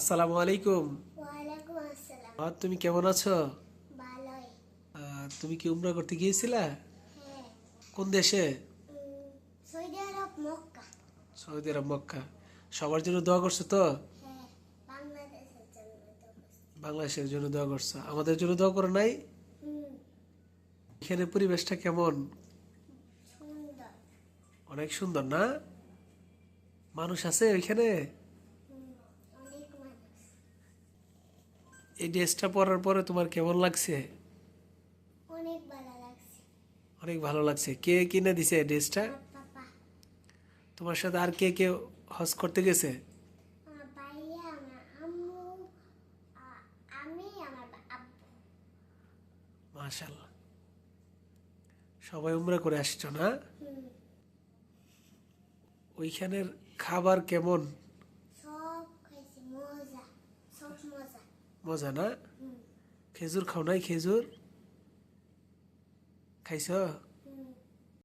আসসালামু আলাইকুম। আর তুমি কেমন আছো? তুমি কি উমরা করতে গিয়েছিলা? হ্যাঁ। কোন দেশে? সৌদি আরব মক্কা। সবার জন্য দোয়া করছ তো? হ্যাঁ। বাংলাদেশের জন্য দোয়া করছ। আমাদের জন্য দোয়া করো নাই? এখানে পরিবেশটা কেমন? অনেক সুন্দর না? মানুষ আছে ওইখানে হুম অনেক মানুষ এই ড্রেসটা পরার পরে তোমার কেমন লাগছে? অনেক ভালো লাগছে। অনেক ভালো লাগছে। কে কিনে দিছে এই ড্রেসটা? তোমার সাথে আর কে কে হজ করতে গেছে? মাশাল্লাহ সবাই উমরা করে আসছো না? ওইখানের খাবার কেমন সব খাইছি মজা সব মজা না খেজুর খাও নাই খেজুর? খাইছ?